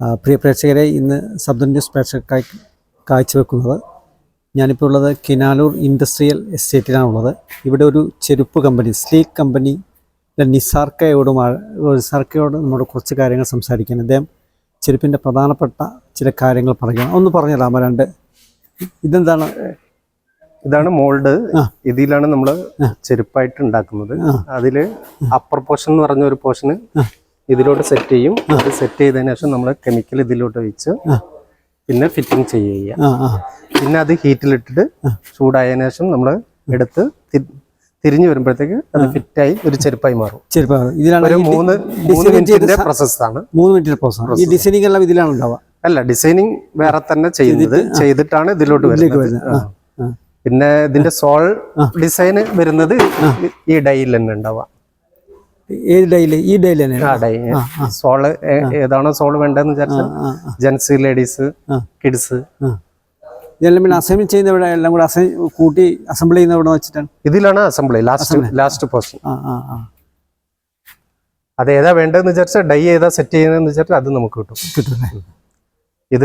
പ്രിയ പ്രേക്ഷകരെ ഇന്ന് സബ്ദർ ന്യൂസ് പ്രേക്ഷകർക്കായി കാഴ്ചവെക്കുന്നത് ഞാനിപ്പോൾ ഉള്ളത് കിനാലൂർ ഇൻഡസ്ട്രിയൽ എസ്റ്റേറ്റിലാണുള്ളത്. ഇവിടെ ഒരു ചെരുപ്പ് കമ്പനി സ്ലീക്ക് കമ്പനി നിസാർക്കയോട് നിസാർക്കയോട് നമ്മോട് കുറച്ച് കാര്യങ്ങൾ സംസാരിക്കാൻ അദ്ദേഹം ചെരുപ്പിന്റെ പ്രധാനപ്പെട്ട ചില കാര്യങ്ങൾ പറയുകയാണ്. ഒന്ന് പറഞ്ഞു തരാമോ രണ്ട്. ഇതെന്താണ്? ഇതാണ് മോൾഡ്. ഇതിലാണ് നമ്മൾ ചെരുപ്പായിട്ട് ഉണ്ടാക്കുന്നത്. അതിൽ അപ്പർ പോർഷൻ എന്ന് പറഞ്ഞ ഒരു പോർഷന്. ഇതിലോട്ട് സെറ്റ് ചെയ്യും. അത് സെറ്റ് ചെയ്തതിനു ശേഷം നമ്മൾ കെമിക്കൽ ഇതിലോട്ട് വെച്ച് പിന്നെ ഫിറ്റിംഗ് ചെയ്യുക. പിന്നെ അത് ഹീറ്റിലിട്ടിട്ട് ചൂടായതിനു ശേഷം നമ്മൾ എടുത്ത് തിരിഞ്ഞു വരുമ്പോഴത്തേക്ക് അത് ഫിറ്റായി ഒരു ചെരുപ്പായി മാറും. ചെരുപ്പാണ്. ഇതിലാണ് ഒരു ഈ ഡി- മൂന്ന് മൂന്ന് മിനിറ്റിന്റെ പ്രോസസ് ആണ്. മൂന്ന് മിനിറ്റിൽ പ്രോസസ് ഈ ഡിസൈനിങ് എല്ലാം ഇതിലാണ് ഉണ്ടാവുക. അല്ല ഡിസൈനിങ് വേറെ തന്നെ ചെയ്യുന്നത്. ചെയ്തിട്ടാണ് ഇതിലോട്ട് വരുന്നത്. പിന്നെ ഇതിന്റെ സോൾ ഡിസൈൻ വരുന്നത് ഈ ഡൈയിൽ തന്നെ ഉണ്ടാവുക. ഏത് ഡേയിൽ ഈ ഡേയിൽ തന്നെ സോൾ ഏതാണോ സോൾ വേണ്ടതെന്ന് വിചാരിച്ചാൽ ജെൻസ് ലേഡീസ് കിഡ്സ്. ഇതെല്ലാം പിന്നെ അസംബിൾ ചെയ്യുന്ന ഇവിടെ എല്ലാം കൂടെ അസൈ കൂട്ടി അസംബിൾ ചെയ്യുന്ന ഇവിടെ വെച്ചിട്ടാണ്? ഇതിലാണ് അസംബ്ലി ലാസ്റ്റ് ലാസ്റ്റ് ആ അത് ഏതാ വേണ്ടതെന്ന് വിചാരിച്ചാൽ ഡൈ ഏതാ സെറ്റ് ചെയ്യുന്നതെന്ന് വെച്ചാൽ അത് നമുക്ക് കിട്ടും. കിട്ടും